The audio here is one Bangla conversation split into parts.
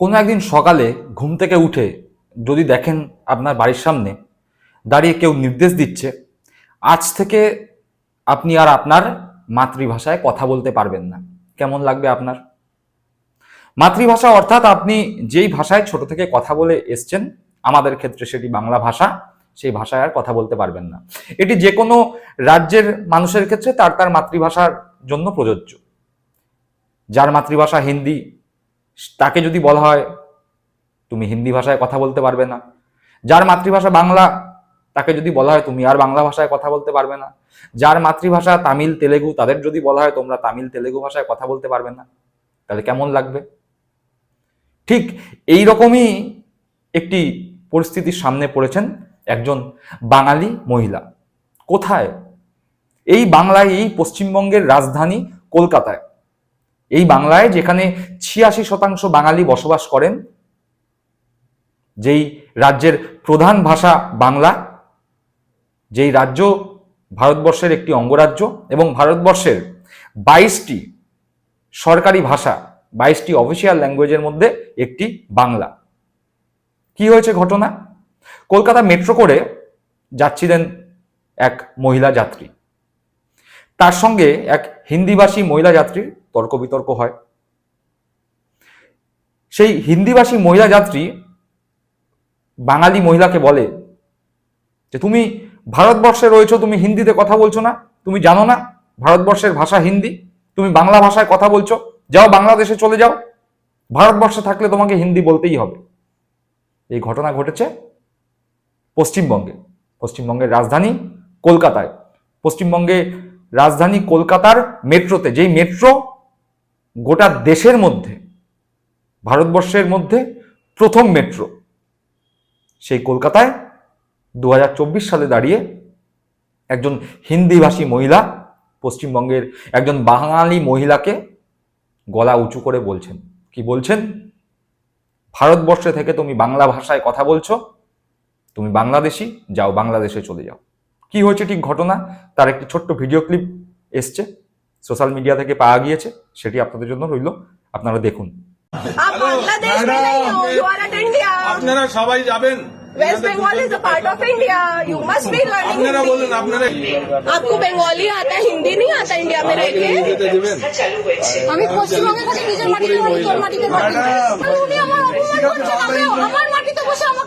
কোনো একদিন সকালে ঘুম থেকে উঠে যদি দেখেন আপনার বাড়ির সামনে দাঁড়িয়ে কেউ নির্দেশ দিচ্ছে, আজ থেকে আপনি আর আপনার মাতৃভাষায় কথা বলতে পারবেন না। কেমন লাগবে আপনার? মাতৃভাষা অর্থাৎ আপনি যেই ভাষায় ছোট থেকে কথা বলে এসছেন, আমাদের ক্ষেত্রে সেটি বাংলা ভাষা, সেই ভাষায় আর কথা বলতে পারবেন না। এটি যে কোনো রাজ্যের মানুষের ক্ষেত্রে তার তার মাতৃভাষার জন্য প্রযোজ্য। যার মাতৃভাষা হিন্দি তাকে যদি বলা হয়, তুমি হিন্দি ভাষায় কথা বলতে পারবে না। যার মাতৃভাষা বাংলা, তাকে যদি বলা হয়, তুমি আর বাংলা ভাষায় কথা বলতে পারবে না। যার মাতৃভাষা তামিল, তেলেগু, তাদের যদি বলা হয়, তোমরা তামিল, তেলেগু ভাষায় কথা বলতে পারবে না। তাহলে কেমন লাগবে? ঠিক এই রকমই একটি পরিস্থিতির সামনে পড়েছেন একজন বাঙালি মহিলা। কোথায়? এই বাংলায় এই পশ্চিমবঙ্গের রাজধানী কলকাতায়। এই বাংলায় যেখানে ছিয়াশি শতাংশ বাঙালি বসবাস করেন, যেই রাজ্যের প্রধান ভাষা বাংলা, যেই রাজ্য ভারতবর্ষের একটি অঙ্গরাজ্য এবং ভারতবর্ষের বাইশটি সরকারি ভাষা, বাইশটি অফিসিয়াল ল্যাঙ্গুয়েজের মধ্যে একটি বাংলা। কি হয়েছে ঘটনা? কলকাতা মেট্রো করে যাচ্ছিলেন এক মহিলা যাত্রী। তার সঙ্গে এক হিন্দিভাষী মহিলা যাত্রীর তর্ক বিতর্ক হয়। সেই হিন্দিভাষী মহিলা যাত্রী বাঙালি মহিলাকে বলে যে, তুমি ভারতবর্ষে রয়েছো, তুমি হিন্দিতে কথা বলছো না, তুমি জানো না, ভারতবর্ষের ভাষা হিন্দি, তুমি বাংলা ভাষায় কথা বলছো, যাও বাংলাদেশে চলে যাও, ভারতবর্ষে থাকলে তোমাকে হিন্দি বলতেই হবে। এই ঘটনা ঘটেছে পশ্চিমবঙ্গে। পশ্চিমবঙ্গের রাজধানী কলকাতায়। পশ্চিমবঙ্গে রাজধানী কলকাতার মেট্রোতে, যেই মেট্রো গোটা দেশের মধ্যে, ভারতবর্ষের মধ্যে প্রথম মেট্রো, সেই কলকাতায় দু হাজার চব্বিশ সালে দাঁড়িয়ে একজন হিন্দিভাষী মহিলা, পশ্চিমবঙ্গের একজন বাঙালি মহিলাকে গলা উঁচু করে বলছেন। কি বলছেন? ভারতবর্ষে থেকে তুমি বাংলা ভাষায় কথা বলছো, তুমি বাংলাদেশি, যাও বাংলাদেশে চলে যাও। কি হয়েছে ঠিক ঘটনা তার একটি ছোট্ট ভিডিও ক্লিপ এসছে সোশ্যাল মিডিয়া থেকে পাওয়া গিয়েছে সেটি আপনাদের জন্য রইল আপনারা দেখুন आप बांग्लादेश में नहीं हो यू आर एट इंडिया আপনারা সবাই যাবেন West Bengal is a part of India you must be আপনারা लर्निंग বলুন আপনারা आपको बंगाली आता है हिंदी नहीं आता इंडिया में रह के হিন্দিতে দেবেন আমি পশ্চিমবঙ্গে থাকি নিজের মাটিতে থাকি তোর মাটিতে থাকি আর উনি আমার অপমান করছেন আমি আমার মাটিতে বসে আমাকে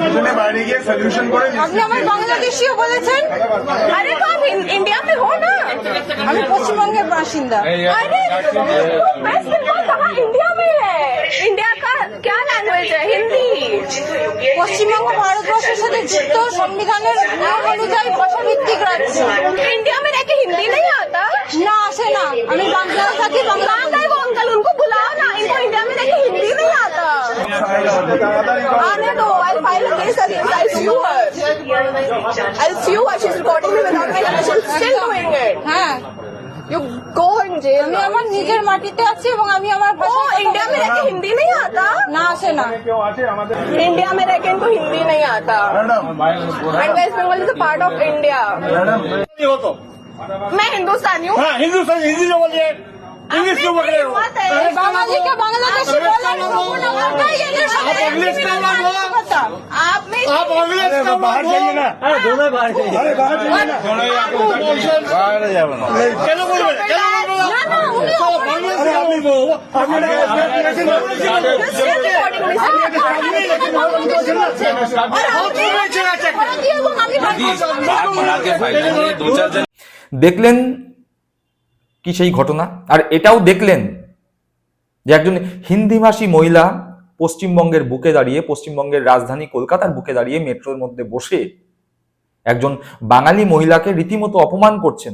পিছনে বাইরে গিয়ে সলিউশন করে আপনি আমার বাংলাদেশিও বলেছেন अरे तो आप इन- इंडिया में हो ना আমি পশ্চিমবঙ্গের বাসিন্দা अरे वेस्ट बंगाल कहाँ इंडिया में है इंडिया का क्या लैंग्वेज है हिंदी পশ্চিমবঙ্গ ভারতবর্ষের সাথে যুক্ত সংবিধানের নিয়ম অনুযায়ী ভাষাভিত্তিক রাজ্য इंडिया में रह के हिंदी नहीं आता না আসে না আমি বাংলায় থাকি বাংলা कहाँ गए वो अंकल उनको बुलाओ ना इनको इंडिया में रह के हिंदी नहीं आता आने दो I file a case against I sue her I'll sue her she's recording me without my permission still doing it হ্যাঁ you go in jail আমি আমার নিজের মাটিতে আছি এবং আমি আমার ओ ভাষায় কথা इंडिया में বলি। रह के हिंदी नहीं आता না আসে না কেউ আছে আমাদের इंडिया में रह के इनको हिंदी नहीं आता madam and West Bengal is a part of India madam হতো मैं हिंदुस्तानी हूँ হ্যাঁ হিন্দুস্তান হিন্দি जो बोलिए इंग्लिश क्यों बोल रहे हो हिम्मत है বাঙালিকে বাংলাদেশি বলার কোনো কথাই এদের সাথে आप इंग्लिश का मत बोलो बाहर मत जाइए बोलो ना अरे दोनों बाहर जाइए अरे बाहर जाइए ना কেন বলবেন কেন বলবেন না, না, উনি তো বাংলাদেশ अरे কেন आपने বলবো आपने করে দিয়ে এবং আমি बात बना के फाइनली दो चार जन দেখলেন কি সেই ঘটনা আর এটাও দেখলেন যে একজন হিন্দিভাষী মহিলা পশ্চিমবঙ্গের বুকে দাঁড়িয়ে, পশ্চিমবঙ্গের রাজধানী কলকাতার বুকে দাঁড়িয়ে মেট্রোর মধ্যে বসে একজন বাঙালি মহিলাকে রীতিমতো অপমান করছেন।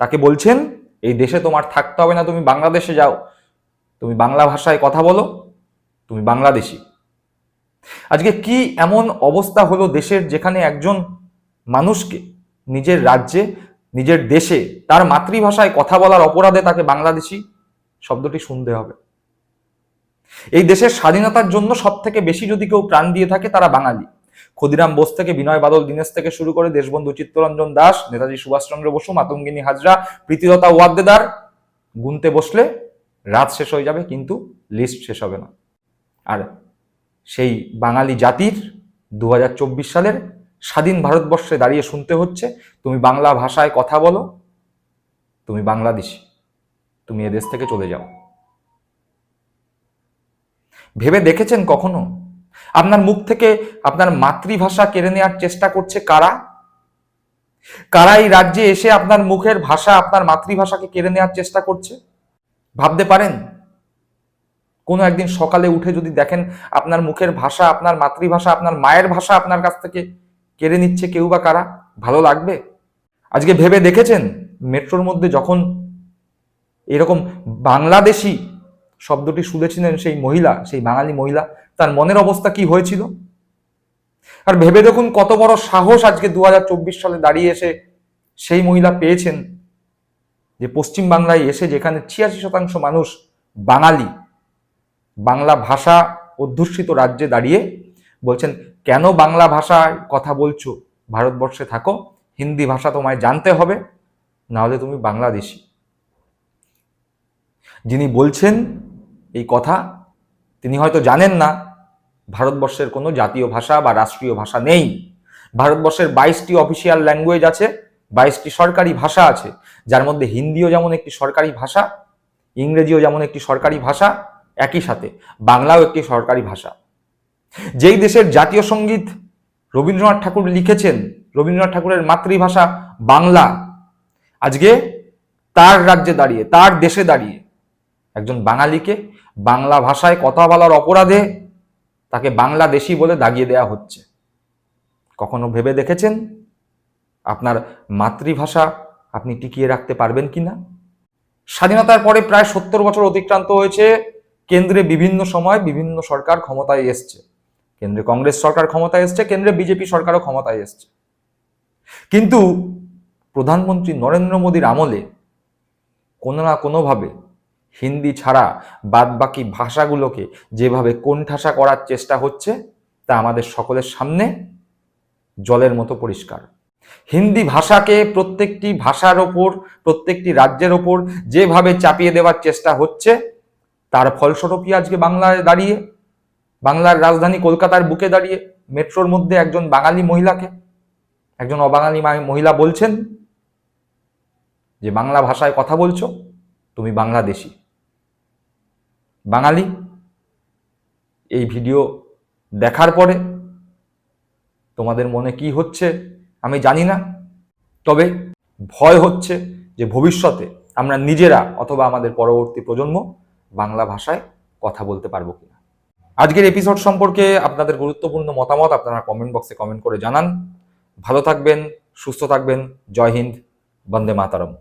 তাকে বলছেন, এই দেশে তোমার থাকতে হবে না, তুমি বাংলাদেশে যাও। তুমি বাংলা ভাষায় কথা বলো, তুমি বাংলাদেশি। আজকে কি এমন অবস্থা হলো দেশের যেখানে একজন মানুষকে, নিজের রাজ্যে, নিজের দেশে, তার মাতৃভাষায় কথা বলার অপরাধে তাকে বাংলাদেশি? শব্দটি শুনতে হবে। এই দেশের স্বাধীনতার জন্য সব থেকে বেশি যদি কেউ প্রাণ দিয়ে থাকে, তারা বাঙালি। ক্ষুদিরাম বোস থেকে বিনয় বাদল দীনেশ থেকে শুরু করে দেশবন্ধু চিত্তরঞ্জন দাস, নেতাজি সুভাষচন্দ্র বসু, মাতঙ্গিনী হাজরা, প্রীতিলতা ওয়াদ্দেদার, গুনতে বসলে রাত শেষ হয়ে যাবে, কিন্তু লিস্ট শেষ হবে না। আর সেই বাঙালি জাতির দু হাজার চব্বিশ সালের স্বাধীন ভারতবর্ষে দাঁড়িয়ে শুনতে হচ্ছে, তুমি বাংলা ভাষায় কথা বলো, তুমি বাংলাদেশি, তুমি এদেশ থেকে চলে যাও। ভেবে দেখেছেন কখনো? আপনার মুখ থেকে আপনার মাতৃভাষা কেড়ে নেওয়ার চেষ্টা করছে কারা? কারা এই রাজ্যে এসে আপনার মুখের ভাষা, আপনার মাতৃভাষাকে কেড়ে নেওয়ার চেষ্টা করছে? ভাবতে পারেন? কোনো একদিন সকালে উঠে যদি দেখেন আপনার মুখের ভাষা, আপনার মাতৃভাষা, আপনার মায়ের ভাষা আপনার কাছ থেকে কেড়ে নিচ্ছে কেউ বা কারা? ভালো লাগবে? আজকে ভেবে দেখেছেন? মেট্রোর মধ্যে যখন এরকম বাংলাদেশি শব্দটি শুনেছিলেন সেই মহিলা, সেই বাঙালি মহিলা, তার মনের অবস্থা কি হয়েছিল? আর ভেবে দেখুন কত বড় সাহস আজকে দু হাজার চব্বিশ সালে দাঁড়িয়ে এসে সেই মহিলা পেয়েছেন যে পশ্চিম বাংলায় এসে যেখানে ছিয়াশি শতাংশ মানুষ বাঙালি, বাংলা ভাষা অধ্যুষিত রাজ্যে দাঁড়িয়ে বলছেন, কেন বাংলা ভাষায় কথা বলছো? ভারতবর্ষে থাকো, হিন্দি ভাষা তোমায় জানতে হবে না হলে তুমি বাংলাদেশি। যিনি বলছেন এই কথা তিনি হয়তো জানেন না। ভারতবর্ষের কোনো জাতীয় ভাষা বা রাষ্ট্রীয় ভাষা নেই। ভারতবর্ষের বাইশটি অফিসিয়াল ল্যাঙ্গুয়েজ আছে, বাইশটি সরকারি ভাষা আছে, যার মধ্যে হিন্দিও যেমন একটি সরকারি ভাষা, ইংরেজিও যেমন একটি সরকারি ভাষা, একই সাথে বাংলাও একটি সরকারি ভাষা। যেই দেশের জাতীয় সংগীত রবীন্দ্রনাথ ঠাকুর লিখেছেন, রবীন্দ্রনাথ ঠাকুরের মাতৃভাষা বাংলা। আজকে তার রাজ্যে দাঁড়িয়ে, তার দেশে দাঁড়িয়ে একজন বাঙালিকে বাংলা ভাষায় কথা বলার অপরাধে তাকে বাংলাদেশি বলে দাগিয়ে দেওয়া হচ্ছে। কখনো ভেবে দেখেছেন? আপনার মাতৃভাষা আপনি টিকিয়ে রাখতে পারবেন কি না স্বাধীনতার পরে প্রায় সত্তর বছর অতিক্রান্ত হয়েছে। কেন্দ্রে বিভিন্ন সময় বিভিন্ন সরকার ক্ষমতায় এসছে। কেন্দ্রে কংগ্রেস সরকার ক্ষমতায় এসছে, কেন্দ্রে বিজেপি সরকারও ক্ষমতায় এসছে। কিন্তু প্রধানমন্ত্রী নরেন্দ্র মোদীর আমলে কোনো না কোনোভাবে হিন্দি ছাড়া বাদবাকি ভাষাগুলোকে যেভাবে কোণঠাসা করার চেষ্টা হচ্ছে, তা আমাদের সকলের সামনে জলের মতো পরিষ্কার। হিন্দি ভাষাকে প্রত্যেকটি ভাষার ওপর, প্রত্যেকটি রাজ্যের ওপর যেভাবে চাপিয়ে দেওয়ার চেষ্টা হচ্ছে, তার ফলস্বরূপই আজকে বাংলায় দাঁড়িয়ে, বাংলার রাজধানী কলকাতার বুকে দাঁড়িয়ে মেট্রোর মধ্যে একজন বাঙালি মহিলাকে, একজন অবাঙালি মহিলা বলছেন যে, বাংলা ভাষায় কথা বলছো, তুমি বাংলাদেশি। বাঙালি। এই ভিডিও দেখার পরে তোমাদের মনে কি হচ্ছে আমি জানি না। তবে ভয় হচ্ছে যে ভবিষ্যতে আমরা নিজেরা অথবা আমাদের পরবর্তী প্রজন্ম বাংলা ভাষায় কথা বলতে পারব কিনা। আজকের এপিসোড সম্পর্কে আপনাদের গুরুত্বপূর্ণ মতামত আপনারা কমেন্ট বক্সে কমেন্ট করে জানান। ভালো থাকবেন, সুস্থ থাকবেন। জয় হিন্দ, বন্দে মাতারম।